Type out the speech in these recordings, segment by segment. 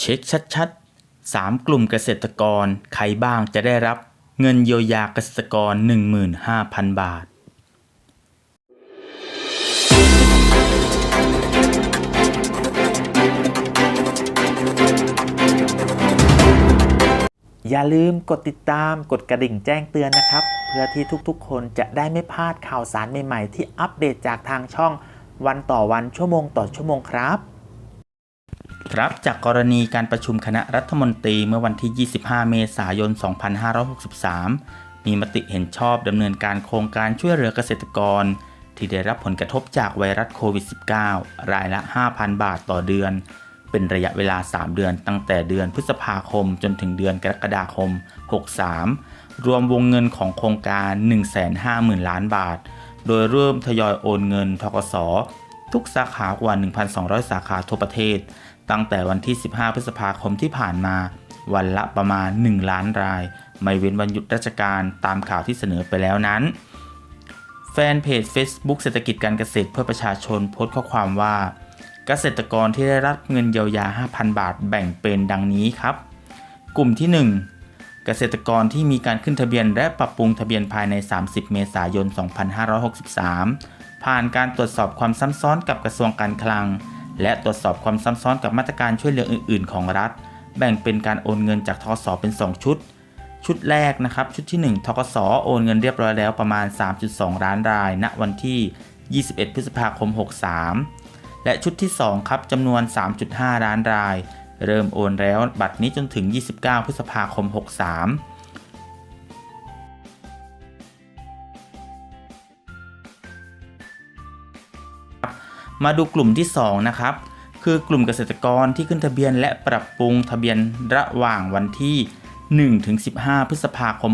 เช็คชัดๆ 3 กลุ่มเกษตรกรใครบ้างจะได้รับเงินเยียวยาเกษตรกร 15,000 บาท อย่าลืมกดติดตามกดกระดิ่งแจ้งเตือนนะครับ เพื่อที่ทุกๆ คนจะได้ไม่พลาดข่าวสารใหม่ๆ ที่อัปเดตจากทางช่องวันต่อวันชั่วโมงต่อชั่วโมงครับ ครับจากกรณีการประชุมคณะรัฐมนตรีเมื่อวันที่ 25 เมษายน 2563 มีมติเห็นชอบดำเนินการโครงการช่วยเหลือเกษตรกร ที่ได้รับผลกระทบจากไวรัสโควิด -19 รายละ 5,000 บาทต่อเดือน เป็นระยะเวลา 3 เดือนตั้งแต่เดือนพฤษภาคมจนถึงเดือนกรกฎาคม 63 รวมวงเงินของโครงการ 150,000 ล้านบาท โดยเริ่มทยอยโอนเงินทกส ทุกสาขากว่า 1,200 สาขาทั่วประเทศ ตั้งแต่วันที่ 15 พฤษภาคมที่ผ่านมา วันละประมาณ 1 ล้านราย ไม่เว้นวันหยุดราชการตามข่าวที่เสนอไปแล้วนั้น แฟนเพจ Facebook เศรษฐกิจการเกษตรเพื่อประชาชนโพสต์ข้อความว่า เกษตรกรที่ได้รับเงินเยียวยา 5,000 บาทแบ่งเป็นดังนี้ครับ กลุ่มที่ 1เกษตรกรที่มีการขึ้นทะเบียนและปรับปรุงทะเบียนภายใน 30 เมษายน 2563 ผ่านการตรวจสอบความซ้ำซ้อนกับกระทรวงการคลัง และตรวจสอบความซ้ำซ้อนกับมาตรการช่วยเหลืออื่น ๆ ของรัฐ แบ่งเป็นการโอนเงินจากทกสเป็น 2 ชุด ชุดแรกนะครับ ชุดที่ 1ทกสโอนเงินเรียบร้อยแล้วประมาณ 3.2 ล้านราย ณ วันที่ 21 พฤษภาคม 63 และชุดที่ 2 ครับจำนวน 3.5 ล้านราย เริ่มโอนแล้วบัตรนี้จนถึง 29 พฤษภาคม 63 มาดูกลุ่มที่ 2 นะครับ คือกลุ่มเกษตรกรที่ขึ้นทะเบียนและปรับปรุงทะเบียนระหว่างวันที่1ถึง15 พฤษภาคม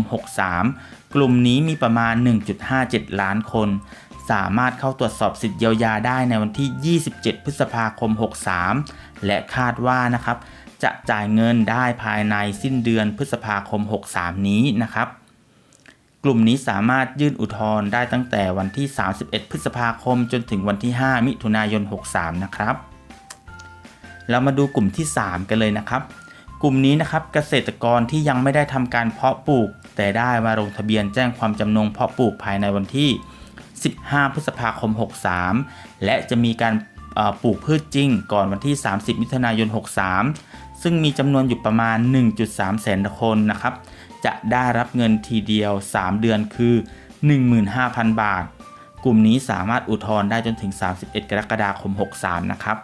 63 กลุ่มนี้มีประมาณ 1.57 ล้านคน สามารถเข้าตรวจสอบสิทธิเยียวยาได้ในวันที่ 27 พฤษภาคม 63 และคาดว่านะครับ จะจ่ายเงินได้ภายในสิ้นเดือนพฤษภาคม 63 นี้นะครับ กลุ่มนี้สามารถยื่นอุทธรณ์ได้ตั้งแต่วันที่ 31 พฤษภาคม จนถึงวันที่ 5 มิถุนายน 63 นะครับ เรามาดูกลุ่มที่ 3 กันเลยนะครับ กลุ่มนี้นะครับเกษตรกรที่ยังไม่ได้ทำการเพาะปลูก แต่ได้มาลงทะเบียนแจ้งความจำนงเพาะปลูกภายในวันที่ 15 พฤษภาคม 63 และจะมีการปลูกพืชจริงก่อนวันที่ 30 มิถุนายน 63 ซึ่งมีจำนวนอยู่ประมาณ 1.3 แสนคนนะครับ จะได้รับเงินทีเดียว 3 เดือนคือ 15,000 บาท กลุ่มนี้สามารถอุทธรณ์ได้จนถึง 31 กรกฎาคม 63 นะครับ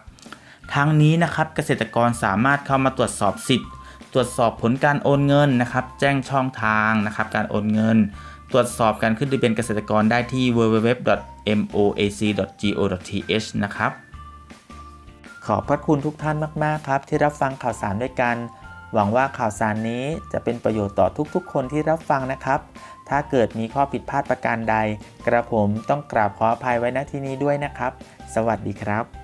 ทั้งนี้นะครับเกษตรกรสามารถเข้ามาตรวจสอบสิทธิ์ ตรวจสอบผลการโอนเงินนะครับ แจ้งช่องทางนะครับ การโอนเงิน ตรวจสอบการขึ้นทะเบียนเกษตรกรได้ที่ www.moac.go.th นะครับ ขอบพระคุณทุกท่านมาก ๆ ครับ ที่รับฟังข่าวสารด้วยกัน หวังว่าข่าวสารนี้จะเป็นประโยชน์ต่อทุกๆ คนที่รับฟังนะครับ ถ้าเกิดมีข้อผิดพลาดประการใด กระผมต้องกราบขออภัยไว้ณที่นี้ด้วยนะครับ สวัสดีครับ